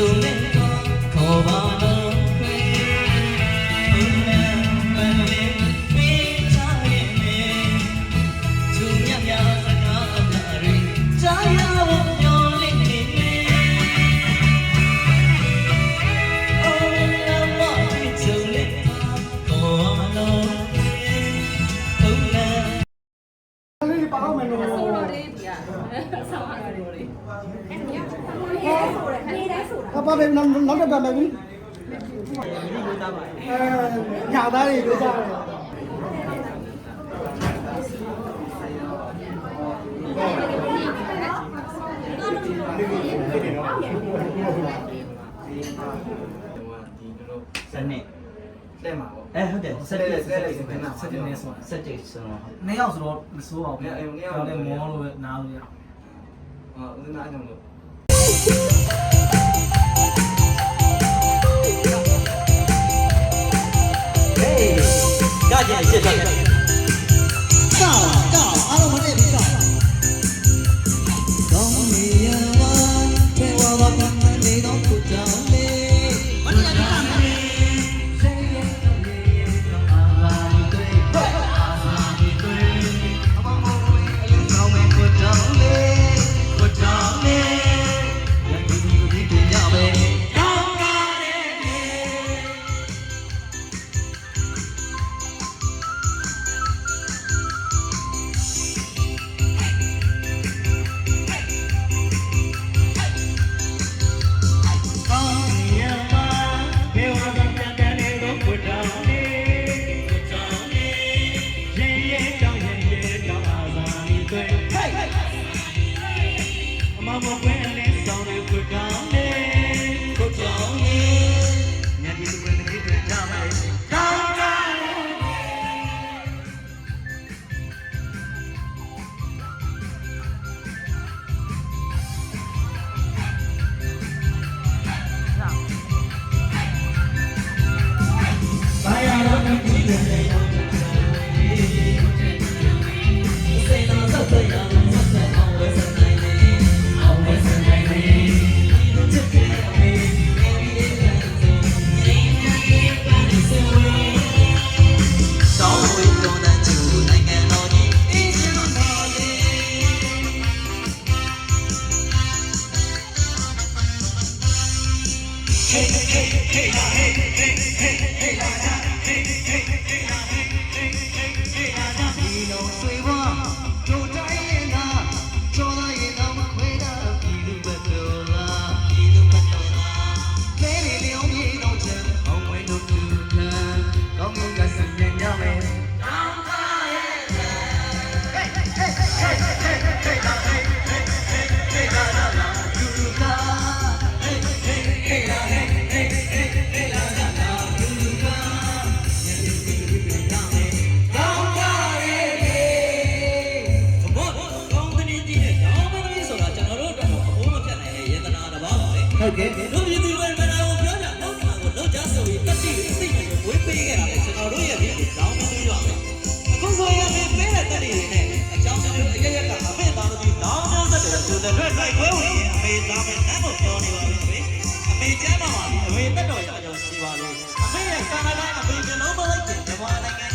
Lumen, Kovan. နောက်တစ်ခါမယ်ပြီအဲညာသားတွေလို့သားတယ်စနစ်လက်မှာပေါ့အဲဟုတ်တယ်စက်လက်စက်လက်စက်လက်စက်လက်ဆိုစက်လက်ဆိုတော့နှစ်ယောက်ဆိုတော့မစိုးအောင်ပေါ့နှစ်ယောက်လည်းမောလို့ပဲနားလို့ရအောင်ဟုတ်ဦးနားအောင်လို့ 谢谢 ရဲ့ကြောင့်ရဲ့ရဲ့ကြောင့်အာသာမီသွဲဟေးအမမပွဲ ဟုတ်ကဲ့တို့ပြည်သူတွေမနာကိုပြောကြတော့တာကိုလောက်ကြဆိုပြီးတတိအသိနဲ့ဝေးပေးခဲ့တာလေကျွန်တော်တို့ရဲ့ဒီကောင်းမလို့ရမယ်အခုဆိုရင်ပေးတဲ့တတိတွေနဲ့အကြောင်းမျိုးအရရက်ကအဖေသားတို့တောင်းတောင်းသက်တယ်ဆိုတဲ့အတွက်လိုက်ခွဲဝင်အမေသားပဲတန်းဖို့ပြောနေပါပြီအမေကျမ်းပါပါအမေတက်တော်ရအောင်ရှိပါလို့အမေရဲ့ကံတိုင်းအမေကလုံးမလိုက်တဲ့ဓမ္မနိုင်ငံ